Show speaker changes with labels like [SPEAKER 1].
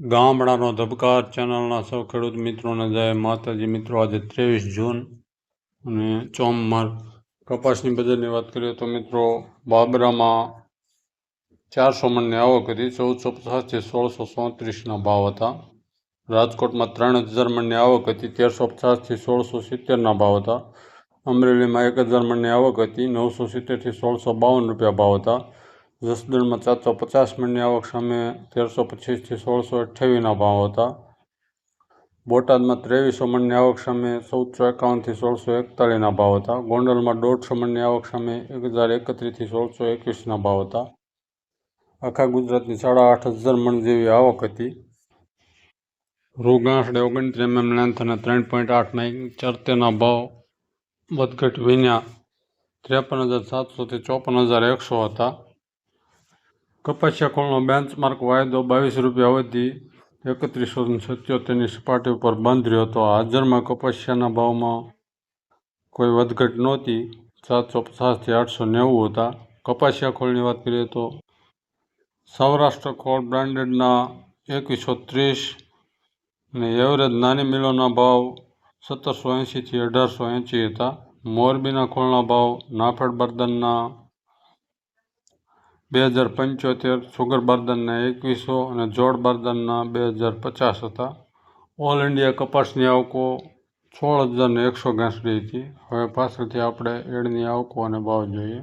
[SPEAKER 1] ગામડાનો ધબકાર, ચેનલના સૌ ખેડૂત મિત્રોને જય. માતાજી મિત્રો, આજે ત્રેવીસ જૂન અને ચોમવાર કપાસની બજારની વાત કરીએ તો મિત્રો, બાબરામાં ચારસો મણની આવક હતી. ચૌદસો પચાસથી સોળસો ચોત્રીસના ભાવ હતા. રાજકોટમાં ત્રણ હજાર મણની આવક હતી. તેરસો પચાસથી સોળસો સિત્તેરના ભાવ હતા. અમરેલીમાં એક હજાર મણની આવક હતી. નવસો સિત્તેરથી સોળસો બાવન રૂપિયા ભાવ હતા. જસદણમાં ચારસો પચાસ મણની આવક સામે તેરસો પચીસથી સોળસો અઠ્યાવીસના ભાવ હતા. બોટાદમાં ત્રેવીસો મણની આવક સામે ચૌદસો એકાવનથી સોળસો એકતાળીસના ભાવ હતા. ગોંડલમાં દોઢસો મણની આવક સામે એક હજાર એકત્રીસથી સોળસો એકવીસના ભાવ હતા. આખા ગુજરાતની સાડા આઠ હજાર મણ જેવી આવક હતી. રૂગાંસડે ઓગણત્રીસ એમએમ લેન્થ અને ત્રણ પોઈન્ટ આઠના ચરતેના ભાવ વધઘટ વિન્યા ત્રેપન હજાર સાતસોથી ચોપન હજાર એકસો હતા. કપાસિયા ખોળનો બેન્ચમાર્ક વાયદો બાવીસ રૂપિયા વધી, એકત્રીસો સત્યોતેરની સપાટી ઉપર બંધ રહ્યો હતો. હાજરમાં કપાસિયાના ભાવમાં કોઈ વધઘટ નહોતી. સાતસો પચાસથી આઠસો નેવું હતા. કપાસિયા ખોળની વાત કરીએ તો સૌરાષ્ટ્ર ખોળ બ્રાન્ડેડના એકવીસો ત્રીસ અને એવરેજ નાની મિલોના ભાવ સત્તરસો એંશીથી અઢારસો એંશી હતા. મોરબીના ખોળના ભાવ નાફેડ બર્દનના બે હજાર પંચોતેર સુગર બારદાનના એકવીસો અને જોડ બારદાનના બે હજાર પચાસ હતા. ઓલ ઇન્ડિયા કપાસની આવકો સોળ હજારને એકસો ગાંસડી હતી. હવે પાછળથી આપણે એડની આવકો અને ભાવ જોઈએ.